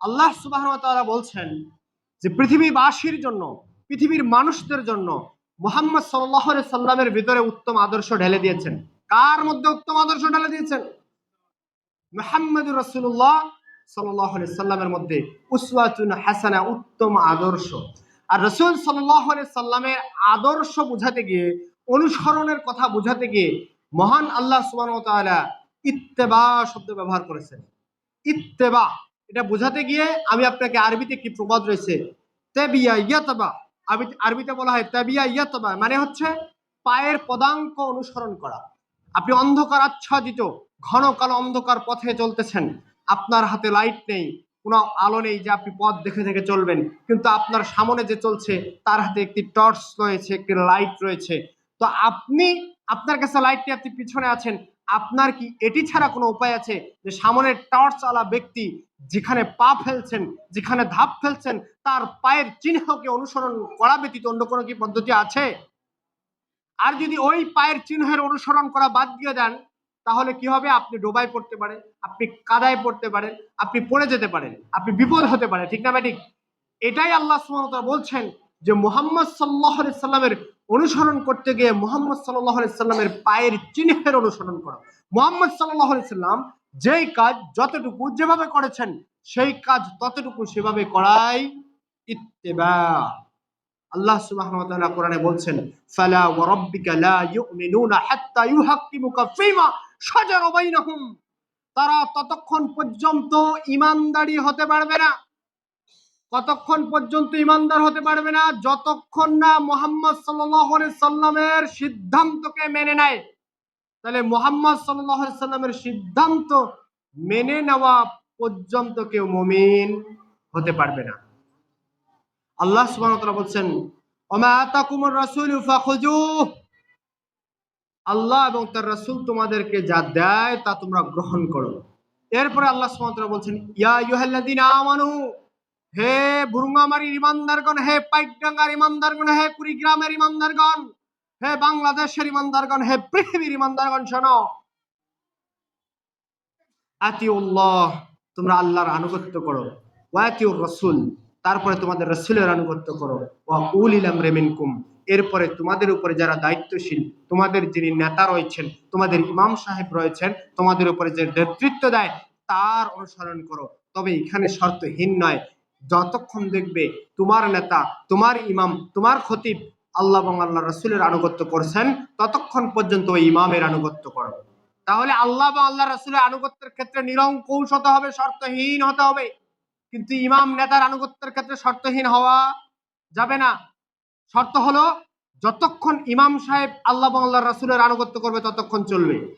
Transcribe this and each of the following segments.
আল্লাহ সুবাহ বলছেন যে পৃথিবীবাসীর জন্য, পৃথিবীর মানুষদের জন্য মোহাম্মদ সাল্লাহ সাল্লামের ভিতরে উত্তম আদর্শ ঢেলে দিয়েছেন। কার মধ্যে উত্তম আদর্শ ঢেলে দিয়েছেন? রসুল্লাহ সাল্লাহ সাল্লামের মধ্যে উসওয়াতুন হাসানা, উত্তম আদর্শ। আর রসুল সাল্লামের আদর্শ বুঝাতে গিয়ে, অনুসরণের কথা বুঝাতে গিয়ে মহান আল্লাহ সুবাহ ইত্তেবা শব্দ ব্যবহার করেছেন। ইত্তেবা এটা বোঝাতে গিয়ে আমি আপনাকে আরবিতে কি প্রবাদ রয়েছে? তেবিয়া ইয়াতবা। আরবি আরবিতে বলা হয় তেবিয়া ইয়াতবা মানে হচ্ছে পায়ের পদাঙ্ক অনুসরণ করা। আপনি অন্ধকার আচ্ছাদিত, ঘন কালো অন্ধকার পথে চলতেছেন। আপনার হাতে লাইট নেই, কোনো আলো নেই যে আপনি পথ দেখে দেখে চলবেন। কিন্তু আপনার সামনে যে চলছে, তার হাতে একটি টর্চ রয়েছে, একটি লাইট রয়েছে। তো আপনি, আপনার কাছে লাইটটি আপনি পিছনে আছেন আপনার কি এটি ছাড়া কোনো উপায় আছে যে সামনের টর্চ আলা ব্যক্তি যেখানে পা ফেলছেন, যেখানে ধাপ ফেলছেন, তার পায়ের চিহ্নকে অনুসরণ করা ব্যতীত অন্য কোনো কি পদ্ধতি আছে? আর যদি ওই পায়ের চিহ্নের অনুসরণ করা বাদ দিয়ে দেন, তাহলে কি হবে? আপনি ডোবায় পড়তে পারেন, আপনি কাদায় পড়তে পারেন, আপনি পড়ে যেতে পারেন, আপনি বিপদ হতে পারে ঠিক না ঠিক? এটাই আল্লাহ সুমতা বলছেন যে মোহাম্মদ সাল্লাহ সাল্লামের অনুসরণ করতে গিয়ে মোহাম্মদ সাল্লাহ সাল্লামের পায়ের চিহ্নের অনুসরণ করো। মোহাম্মদ সাল্লাহ সাল্লাম যেই কাজ যতটুকু যেভাবে করেছেন, সেই কাজ ততটুকু সেভাবে করাই ইত্তেবা। আল্লাহ সুবহানাহু ওয়া কোরআনে বলছেন, ফালা ওয়া রাব্বিকা লা ইউমিনুনা হাত্তা ইউহাক্কিমুকা ফীমা শাজারা বাইনাহুম। তারা ততক্ষণ পর্যন্ত ইমানদারি হতে পারবে না। কতক্ষণ পর্যন্ত ইমানদার হতে পারবে না, যতক্ষণ না মোহাম্মদ সাল্লামের সিদ্ধান্তকে মেনে নেয়। তাহলে মোহাম্মদ সাল্লামের সিদ্ধান্ত মেনে নেওয়া পর্যন্ত কেউ মুমিন হতে পারবে না। আল্লাহ তাআলা বলছেন আল্লাহ এবং তার রাসূল তোমাদেরকে যা দেয় তা তোমরা গ্রহণ করো। এরপরে আল্লাহ সুবহানাহু বলছেন, ইয়া আইয়ুহাল্লাযীনা আমানু। হে বুরুঙ্গামারির ইমানদারগণ, হে পাইকডাঙ্গার ইমানদারগণ, হে কুড়িগ্রামের ইমানদারগণ, হে বাংলাদেশের ইমানদারগণ, হে পৃথিবীর ইমানদারগণ, শোনো। আতিউল্লাহ, তোমরা আল্লাহর আনুগত্য করো। ওয়াতিউর রসুল, তারপরে তোমাদের রসুলের আনুগত্য করো। ওয়া উলিল আমরি মিনকুম, এরপরে তোমাদের উপরে যারা দায়িত্বশীল, তোমাদের যিনি নেতা রয়েছেন, তোমাদের ইমাম সাহেব রয়েছেন, তোমাদের উপরে যে নেতৃত্ব দেয়, তার অনুসরণ করো। তবে এখানে শর্তহীন নয় যতক্ষণ দেখবে তোমার নেতা, তোমার ইমাম, তোমার খতিব আল্লাহ এবং আল্লাহ রসুলের আনুগত্য করছেন, ততক্ষণ পর্যন্ত ওই ইমামের আনুগত্য করো। তাহলে আল্লাহ বা আল্লাহ রসুলের আনুগত্যের ক্ষেত্রে নিরঙ্কুশ হতে হবে, শর্তহীন হতে হবে। কিন্তু ইমাম নেতার আনুগত্যের ক্ষেত্রে শর্তহীন হওয়া যাবে না। শর্ত হলো, যতক্ষণ ইমাম সাহেব আল্লাহ আল্লাহ রসুলের আনুগত্য করবে, ততক্ষণ চলবে।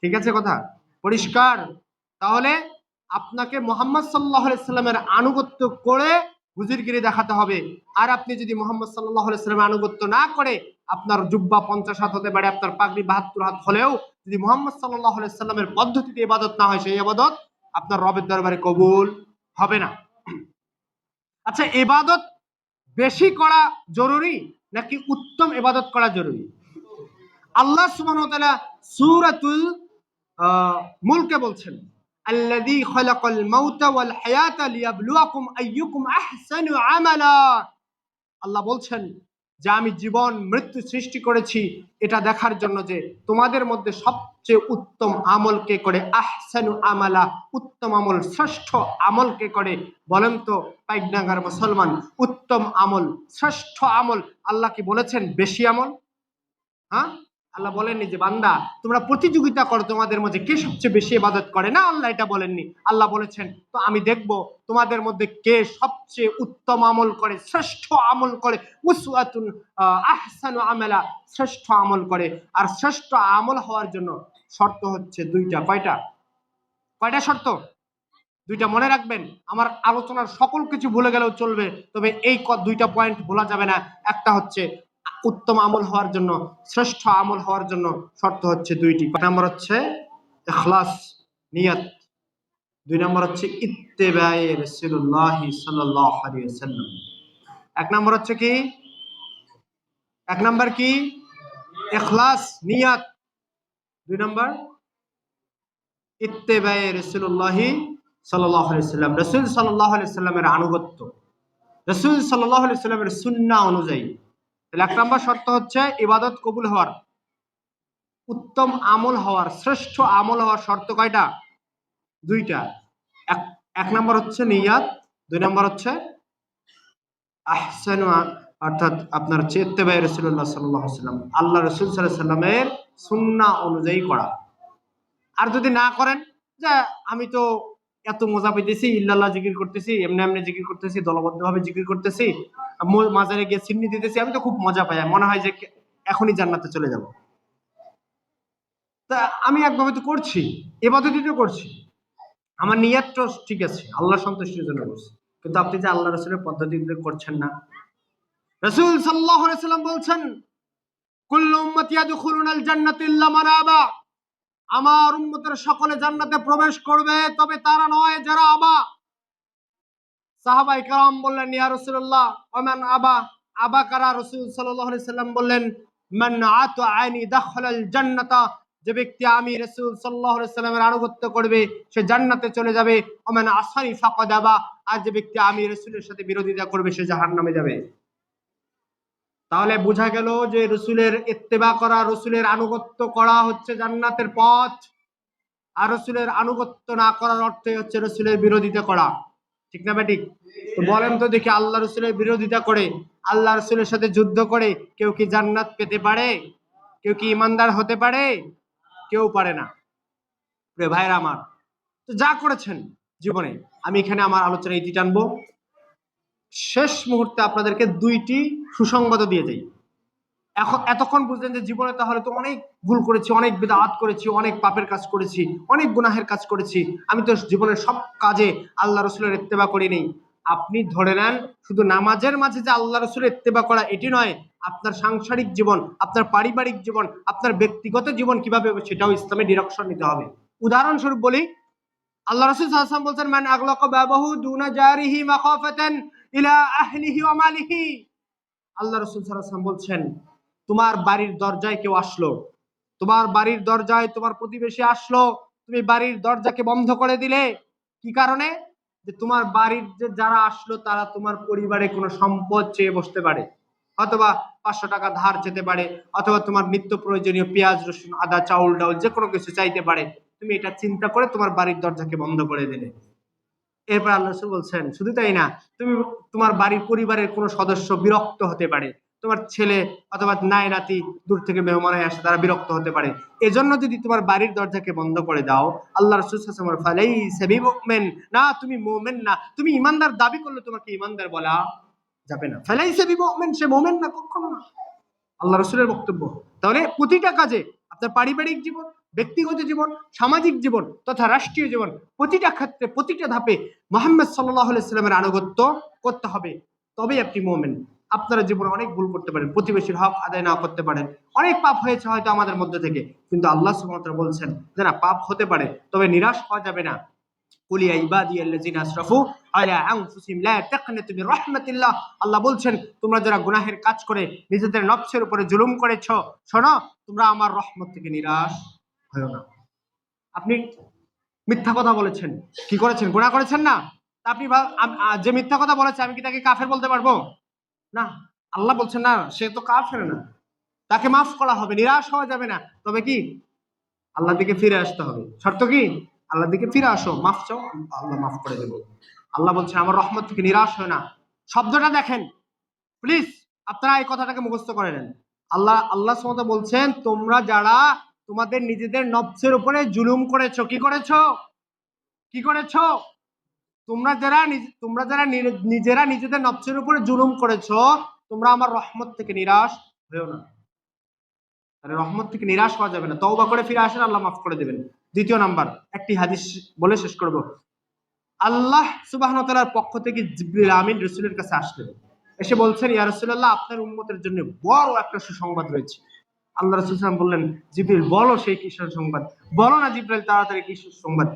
ঠিক আছে কথা? পরিষ্কার? তাহলে আপনাকে মোহাম্মদ সাল্লাহ সাল্লামের আনুগত্য করে হুজুরগিরি দেখাতে হবে। আর আপনি যদি মোহাম্মদ সাল্লাহ সাল্লামের আনুগত্য না করে আপনার জুব্বা পঞ্চাশ হাত হতে পারে আপনার পাগড়ি বাহাত্তর হাত হলেও যদি মোহাম্মদ সাল্লাহ সাল্লামের পদ্ধতিতে ইবাদত না হয় সেই ইবাদত আপনার রবের দরবারে কবুল হবে না। আচ্ছা এবাদত বেশি করা জরুরি নাকি উত্তম এবাদত করা জরুরি? আল্লাহ তাআলা আহ, মুলকে বলছেন আল্লাযী খালাকাল মাউতা ওয়াল হায়াতা লিয়াবলুয়াকুম আইয়ুকুম আহসানু আমালা। আল্লাহ বলছেন যে আমি জীবন, মৃত্যু সৃষ্টি করেছি, এটা দেখার জন্য যে তোমাদের মধ্যে সবচেয়ে উত্তম আমল কে করে? আহসানু আমালা, উত্তম আমল, শ্রেষ্ঠ আমল কে করে? বলেন তো পাইকডাঙ্গার মুসলমান, উত্তম আমল, শ্রেষ্ঠ আমল, আল্লাহ কি বলেছেন বেশি আমল? হ্যাঁ? আল্লাহ বলেননি যে, বান্দা, তোমরা প্রতিযোগিতা করো, তোমাদের মধ্যে কে সবচেয়ে বেশি ইবাদত করে? না, আল্লাহ এটা বলেননি। আল্লাহ বলেছেন, তো আমি দেখব তোমাদের মধ্যে কে সবচেয়ে উত্তম আমল করে, শ্রেষ্ঠ আমল করে উসওয়াতুন আহসানু আমালা, শ্রেষ্ঠ আমল করে। আর শ্রেষ্ঠ আমল হওয়ার জন্য শর্ত হচ্ছে দুইটা। কয়টা? কয়টা শর্ত? দুইটা মনে রাখবেন, আমার আলোচনার সকল কিছু ভুলে গেলেও চলবে, তবে এই দুইটা পয়েন্ট ভোলা যাবে না। একটা হচ্ছে উত্তম আমল হওয়ার জন্য, শ্রেষ্ঠ আমল হওয়ার জন্য শর্ত হচ্ছে দুইটি। নম্বর হচ্ছে ইখলাস, নিয়ত। দুই নম্বর হচ্ছে ইত্তেবায়ে সাল্লাল্লাহু আলাইহি ওয়াসাল্লাম। এক নম্বর হচ্ছে কি? এক নম্বর কি? ইখলাস, নিয়ত। দুই নম্বর? ইত্তেবায়ে রাসূলুল্লাহ সাল্লাহ সাল্লাম রসুল সাল্লাহ সাল্লামের আনুগত্য। রসুল সাল্লাহ সাল্লামের সুন্না অনুযায়ী এক নম্বর শর্ত হচ্ছে ইবাদত কবুল হওয়ার। উত্তম আমল হওয়ার, শ্রেষ্ঠ আমল হওয়ার শর্ত কয়টা? দুইটা। এক নম্বর হচ্ছে নিয়াত, দুই নম্বর হচ্ছে অর্থাৎ আপনার চেত্তে ভাই রসুল্লাহ সাল্লাহ সাল্লাম আল্লাহ রসুল সাল্লামের সুন্না অনুযায়ী করা আর যদি না করেন, যে আমি তো এত মজা পাইতেছি, ইল্লাল্লাহ জিকির করতেছি, এমনি এমনি জিকির করতেছি, দলবদ্ধভাবে জিকির করতেছি মাজারে গিয়ে সিন্নি দিতেছি, আমি তো খুব মজা পাই মনে হয় যে এখনই জান্নাতে চলে যাব। তা আমি একভাবে তো করছি এবাদতই তো করছি। আমার নিয়াত তো ঠিক আছে, আল্লাহ সন্তুষ্টির জন্য করছি। কিন্তু আপনি যে আল্লাহ রসুলের পদ্ধতিতে করছেন না। রসুল সাল্লাহ সাল্লাম বলছেন, কুল্লু উম্মতি ইয়াদখুলুনাল জান্নাতা ইল্লা আবা আমার উম্মতের সকলে জান্নাতে প্রবেশ করবে, তবে তারা নয় যারা আবা। সাহাবাই কালাম বললেন, ইয়া রাসূলুল্লাহ, ওমান আবা? আবা কারা? রাসূল সাল্লাম বললেন, মান আতা আইনি দাখালাল জান্নাতা। যে ব্যক্তি আমি রাসূল আলাইহি সাল্লামের আনুগত্য করবে, সে জান্নাতে চলে যাবে। ওমান আসানি ফাকাদ আবা। আর যে ব্যক্তি আমি রাসূলের সাথে বিরোধিতা করবে, সে জাহান্নামে যাবে। তাহলে বোঝা গেল যে রসুলের ইত্তেবা করা, রসুলের আনুগত্য করা হচ্ছে জান্নাতের পথ। আর রসুলের আনুগত্য না করার অর্থে হচ্ছে রসুলের বিরোধিতা করা। ঠিক না ব্যাটিক? তো বলেন তো দেখি আল্লাহ রসুলের বিরোধিতা করে, আল্লাহ রসুলের সাথে যুদ্ধ করে কেউ কি জান্নাত পেতে পারে? কেউ কি ইমানদার হতে পারে? কেউ পারে না। ভাইরা আমার, তো যা করেছেন জীবনে, আমি এখানে আমার আলোচনা ইতি টানবো। শেষ মুহূর্তে আপনাদেরকে দুইটি সুসংবাদও দিয়ে যাই এখন এতক্ষণ বুঝলেন যে জীবনে তাহলে তো অনেক ভুল করেছি, অনেক বিদাত করেছি, অনেক পাপের কাজ করেছি, অনেক গুনাহের কাজ করেছি। আমি তো জীবনের সব কাজে আল্লাহ রসুলের ইত্তেবা করিনি আপনি ধরে নেন, শুধু নামাজের মাঝে যে আল্লাহ রসুলের ইত্তেবা করা, এটি নয়, আপনার সাংসারিক জীবন, আপনার পারিবারিক জীবন, আপনার ব্যক্তিগত জীবন কীভাবে হবে সেটাও ইসলামে ডিরেকশন নিতে হবে। উদাহরণস্বরূপ বলি, আল্লাহ রসুল বলছেন, মান আগলক বাবাহু দুনা জারিহি আল্লাহ বলছেন, তোমার বাড়ির দরজায় কেউ আসলো। তোমার বাড়ির দরজায় তোমার প্রতিবেশী আসলো। তুমি বাড়ির দরজাকে বন্ধ করে দিলে। কি কারণে? যে তোমার বাড়ির যে যারা আসলো, তারা তোমার পরিবারে কোনো সম্পদ চেয়ে বসতে পারে। অথবা পাঁচশো টাকা ধার যেতে পারে। অথবা তোমার নিত্য প্রয়োজনীয় পেঁয়াজ, রসুন, আদা, চাউল, ডাউল যে কোনো কিছু চাইতে পারে। তুমি এটা চিন্তা করে তোমার বাড়ির দরজাকে বন্ধ করে দিলে। এরপর আল্লাহ রসুল বলছেন, শুধু তাই না, তুমি তোমার বাড়ির পরিবারের কোনো সদস্য বিরক্ত হতে পারে। তোমার ছেলে অথবা নাই নাতি দূর থেকে মেহমান হয়ে আসে, তারা বিরক্ত হতে পারে। এজন্য যদি তোমার বাড়ির দরজাকে বন্ধ করে দাও, আল্লাহ রসুল ফালাই সেবি মোমেন না, তুমি মোমেন না। তুমি ইমানদার, দাবি করলে তোমাকে ইমানদার বলা যাবে না। ফালাই সেবি মোমেন সে মোমেন না, কখনো না। আল্লাহ রসুলের বক্তব্য। তাহলে প্রতিটা কাজে আপনার পারিবারিক জীবন ব্যক্তিগত জীবন, সামাজিক জীবন তথা রাষ্ট্রীয় জীবন প্রতিটা ক্ষেত্রে, প্রতিটা ধাপে মোহাম্মদ সাল্লাহ সাল্লামের আনুগত্য করতে হবে। তবেই আপনি মোমেন। আপনারা জীবনে অনেক ভুল করতে পারেন, প্রতিবেশীর হক আদায় না করতে পারেন। অনেক পাপ হয়েছে হয়তো আমাদের মধ্যে থেকে, কিন্তু আল্লাহ সুবহানাহু বলছেন যে না, পাপ হতে পারে, তবে নিরাশ হওয়া যাবে না। আল্লাহ বলছেন, তোমরা যারা গুনাহের কাজ করে নিজেদের নফসের উপরে জুলুম করেছ, শোনো, তোমরা আমার রহমত থেকে নিরাশ হয়েও না। আপনি মিথ্যা কথা বলেছেন। কি করেছেন? গোনা করেছেন না? আপনি যে মিথ্যা কথা বলেছে, আমি কি তাকে কাফের বলতে পারব? না, আল্লাহ বলছেন, না, সে তো কাফের না। তাকে মাফ করা হবে, নিরাশ হওয়া যাবে না। তবে কি? আল্লাহ দিকে ফিরে আসতে হবে। শর্ত কি? আল্লাহ দিকে ফিরে আসো, মাফ চাও, আল্লাহ মাফ করে দেবো। আল্লাহ বলছেন আমার রহমত থেকে নিরাশ হয় না। শব্দটা দেখেন। প্লিজ, আপনারা এই কথাটাকে মুখস্থ করে নেন। আল্লাহ আল্লাহ সমত বলছেন, তোমরা যারা তোমাদের নিজেদের নবসের উপরে জুলুম করেছ। কি করেছ? কি করেছ? তোমরা যারা তোমরা যারা নিজেরা নিজেদের নবসের উপরে জুলুম করেছ, তোমরা আমার রহমত থেকে নিরাশ হয়েও না। রহমত থেকে নিরাশ হওয়া যাবে না। তওবা করে ফিরে আসেন, আল্লাহ মাফ করে দেবেন। দ্বিতীয় নাম্বার, একটি হাদিস বলে শেষ করব। আল্লাহ সুবাহ পক্ষ থেকে জিবরিল আমিন রসুলের কাছে আসলেন। এসে বলছেন, ইয়া রাসূলুল্লাহ, আপনার উম্মতের জন্য বড় একটা সুসংবাদ রয়েছে। আল্লাহ রাসূল সাল্লাল্লাহু আলাইহি ওয়াসাল্লাম বললেন, জিবরিল, বলো সেই কিসের সংবাদ? বলো না জিবরিল তাড়াতাড়ি কিসের সংবাদ?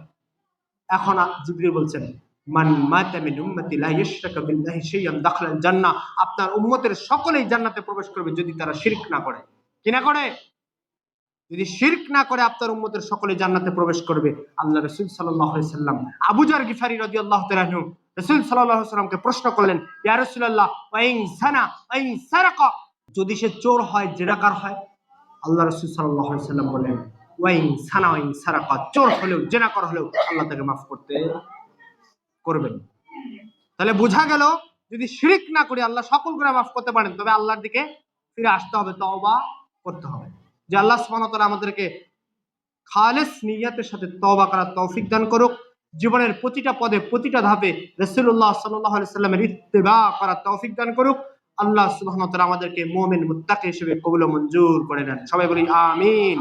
এখন জিবরিল বলছেন, মান মাতা মিন উম্মতি লা ইশরাকা বিল্লাহি শাইআন দাখালাল জান্নাহ। আপনার উম্মতের সকলেই জান্নাতে প্রবেশ করবে যদি তারা শিরক না করে। কি না করে? যদি শিরক না করে, আপনার উম্মতের সকলে জান্নাতে প্রবেশ করবে। আল্লাহ সাল্লাম আবুজার গিফারি রদি আল্লাহ তালু রসুল সাল্লাহ সাল্লামকে প্রশ্ন করলেন, ইয়া রসুল্লাহ সানা সারাকা? যদি সে চোর হয়, জেরাকার হয় আল্লাহ রসুল সাল্লাহ সাল্লাম বলেন ওয়াইং সানা ওয়াইং সারাকা চোর হলেও জেনাকর হলেও আল্লাহ তাকে মাফ করতে করবেন। তাহলে বোঝা গেল, যদি শিরিক না করে আল্লাহ সকল গুনাহ মাফ করতে পারেন, তবে আল্লাহর দিকে ফিরে আসতে হবে, তওবা করতে হবে। যে আল্লাহ সুবহানাহু আমাদেরকে খালেস নিয়াতের সাথে তওবা করার তৌফিক দান করুক, জীবনের প্রতিটা পদে, প্রতিটা ধাপে রাসূলুল্লাহ সাল্লাল্লাহু আলাইহি সাল্লামের ইত্তেবা করার তৌফিক দান করুক আল্লাহ সুবহানাহু আমাদেরকে মুমিন মুত্তাকি হিসেবে কবুল মঞ্জুর করে নেন। সবাই বলি আমিন।